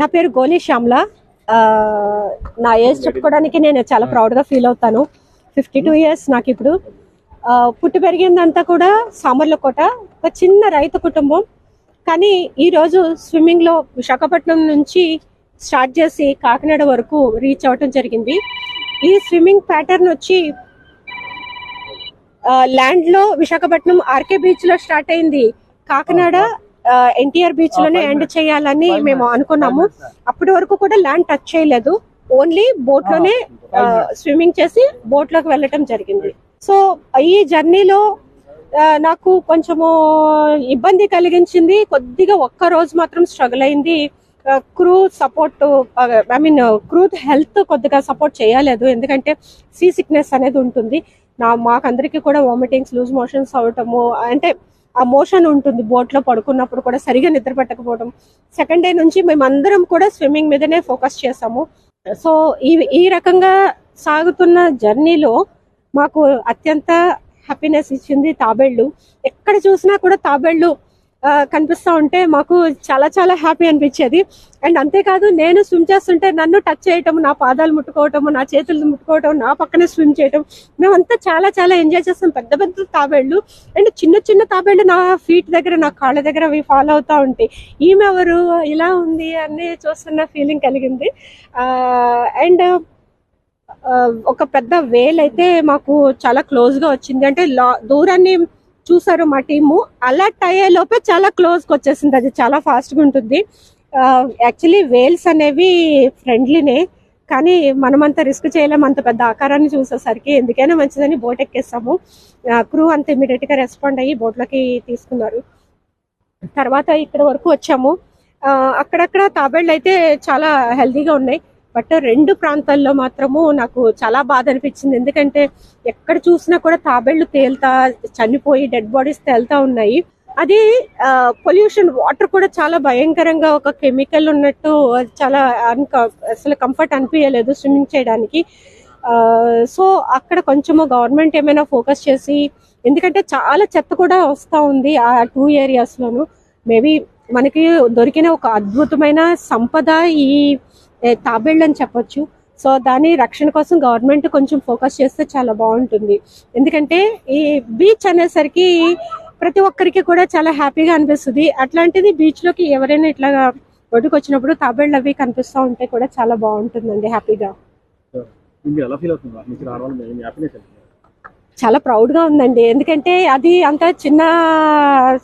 నా పేరు గోలీ శ్యామ్ల. నా ఏజ్ చెప్పుకోవడానికి నేను చాలా ప్రౌడ్గా ఫీల్ అవుతాను. ఫిఫ్టీ టూ ఇయర్స్ నాకు ఇప్పుడు. పుట్టి పెరిగిందంతా కూడా సామర్లకోట. ఒక చిన్న రైతు కుటుంబం. కానీ ఈరోజు స్విమ్మింగ్లో విశాఖపట్నం నుంచి స్టార్ట్ చేసి కాకినాడ వరకు రీచ్ అవ్వటం జరిగింది. ఈ స్విమ్మింగ్ ప్యాటర్న్ వచ్చి ల్యాండ్లో విశాఖపట్నం ఆర్కే బీచ్లో స్టార్ట్ అయింది. కాకినాడ ఎన్టీఆర్ బీచ్లోనే ఎండ్ చేయాలని మేము అనుకున్నాము. అప్పటి వరకు కూడా ల్యాండ్ టచ్ చేయలేదు. ఓన్లీ బోట్లోనే స్విమ్మింగ్ చేసి బోట్లోకి వెళ్ళటం జరిగింది. సో ఈ జర్నీలో నాకు కొంచెము ఇబ్బంది కలిగించింది. కొద్దిగా ఒక్క రోజు మాత్రం స్ట్రగుల్ అయింది. Crew support I mean crew health కొద్దిగా సపోర్ట్ చేయలేదు. ఎందుకంటే సీ సిక్నెస్ అనేది ఉంటుంది. నా మాకందరికీ కూడా వామిటింగ్స్ లూజ్ మోషన్స్ అవటము అంటే ఆ మోషన్ ఉంటుంది బోట్లో పడుకున్నప్పుడు కూడా సరిగా నిద్ర పట్టకపోవడం. సెకండ్ డే నుంచి మేమందరం కూడా స్విమ్మింగ్ మీదనే ఫోకస్ చేసాము సో ఈ ఈ రకంగా సాగుతున్న జర్నీలో మాకు అత్యంత హ్యాపీనెస్ ఇచ్చింది తాబేళ్ళు. ఎక్కడ చూసినా కూడా తాబేళ్ళు కనిపిస్తా ఉంటే మాకు చాలా చాలా హ్యాపీ అనిపించేది. అండ్ అంతేకాదు నేను స్విమ్ చేస్తుంటే నన్ను టచ్ చేయటం నా పాదాలు ముట్టుకోవటం నా చేతులు ముట్టుకోవటం నా పక్కనే స్విమ్ చేయటం మేమంతా చాలా చాలా ఎంజాయ్ చేస్తాం. పెద్ద పెద్ద తాబేళ్ళు. అండ్ చిన్న చిన్న తాబేళ్ళు నా ఫీట్ దగ్గర నా కాళ్ళ దగ్గర అవి ఫాలో అవుతూ ఉంటాయి ఈమె ఎవరు ఇలా ఉంది అని చూస్తున్న ఫీలింగ్ కలిగింది. అండ్ ఒక పెద్ద వేల్ అయితే మాకు చాలా క్లోజ్గా వచ్చింది. అంటే లా- దూరాన్ని చూసారు మా టీము. అలర్ట్ అయ్యే లోపే చాలా క్లోజ్గా వచ్చేసింది. అది చాలా ఫాస్ట్గా ఉంటుంది. యాక్చువల్లీ వేల్స్ అనేవి ఫ్రెండ్లీనే కానీ మనమంత రిస్క్ చేయలేం. అంత పెద్ద ఆకారాన్ని చూసేసరికి ఎందుకైనా మంచిదని బోట్ ఎక్కేస్తాము క్రూ అంత ఇమీడియట్గా రెస్పాండ్ అయ్యి బోట్లోకి లోకి తీసుకున్నారు. తర్వాత ఇక్కడ వరకు వచ్చాము. అక్కడక్కడ తాబేళ్ళు అయితే చాలా హెల్తీగా ఉన్నాయి. బట్ రెండు ప్రాంతాల్లో మాత్రము నాకు చాలా బాధ అనిపించింది. ఎందుకంటే ఎక్కడ చూసినా కూడా తాబేళ్ళు తేలుతా చనిపోయి డెడ్ బాడీస్ తేలుతా ఉన్నాయి. అది పొల్యూషన్ వాటర్ కూడా చాలా భయంకరంగా ఒక కెమికల్ ఉన్నట్టు అది చాలా అసలు కంఫర్ట్ అనిపించలేదు స్విమ్మింగ్ చేయడానికి. సో అక్కడ కొంచెము గవర్నమెంట్ ఏమైనా ఫోకస్ చేసి ఎందుకంటే చాలా చెత్త కూడా వస్తూ ఉంది ఆ టూ ఏరియాస్ లోను. మేబీ మనకి దొరికిన ఒక అద్భుతమైన సంపద ఈ తాబేళ్ళు అని చెప్పొచ్చు. సో దాని రక్షణ కోసం గవర్నమెంట్ కొంచెం ఫోకస్ చేస్తే చాలా బాగుంటుంది. ఎందుకంటే ఈ బీచ్ అనేసరికి ప్రతి ఒక్కరికి కూడా చాలా హ్యాపీగా అనిపిస్తుంది. అట్లాంటిది బీచ్లోకి ఎవరైనా ఇట్లా ఒడ్డుకు వచ్చినప్పుడు తాబేళ్ళు అవి కనిపిస్తూ ఉంటే కూడా చాలా బాగుంటుందండి హ్యాపీగా. చాలా ప్రౌడ్గా ఉందండి. ఎందుకంటే అది అంత చిన్న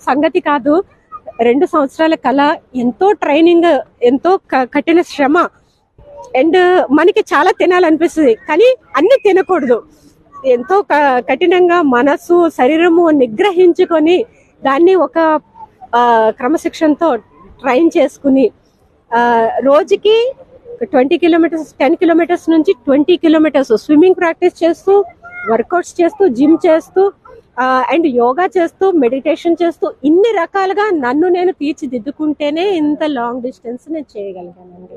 సంగతి కాదు. రెండు సంవత్సరాల కళ ఎంతో ట్రైనింగ్ ఎంతో కఠిన శ్రమ. అండ్ మనకి చాలా తినాలనిపిస్తుంది కానీ అన్ని తినకూడదు. ఎంతో క- కఠినంగా మనసు శరీరము నిగ్రహించుకొని దాన్ని ఒక క్రమశిక్షణతో ట్రైన్ చేసుకుని రోజుకి ట్వంటీ కిలోమీటర్స్ టెన్ కిలోమీటర్స్ నుంచి ట్వంటీ కిలోమీటర్స్ స్విమ్మింగ్ ప్రాక్టీస్ చేస్తూ వర్కౌట్స్ చేస్తూ జిమ్ చేస్తూ అండ్ యోగా చేస్తూ మెడిటేషన్ చేస్తూ ఇన్ని రకాలుగా నన్ను నేను తీర్చిదిద్దుకుంటేనే ఇంత లాంగ్ డిస్టెన్స్ నేను చేయగలిగానండి.